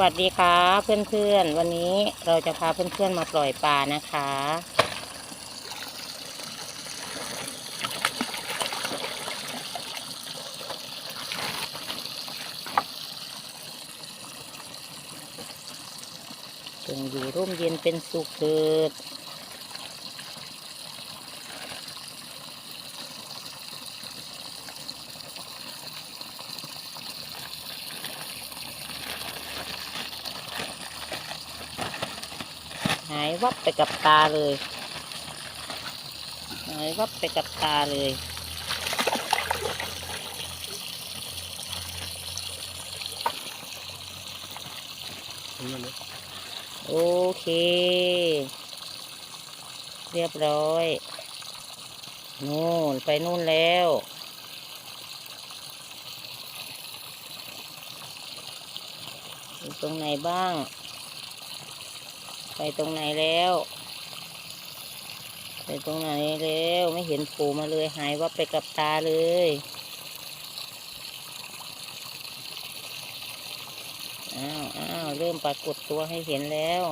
วัสดีค่ะเพื่อนๆ วันนี้เราจะพาเพื่อนๆมาปล่อยปลานะคะ จงอยู่ร่มเย็นเป็นสุขเถิด หายวับไปกับตาเลย หายวับไปกับตาเลย โอเค เรียบร้อย นู่น ไปนู่นแล้วอยู่ตรงไหนบ้าง ไปตรงไหนแล้ว ไปตรงไหนแล้วไม่เห็นโผล่มาเลยหายวับไปกับตาเลยอ้าวอ้าวเริ่มปรากฏตัวให้เห็นแล้ว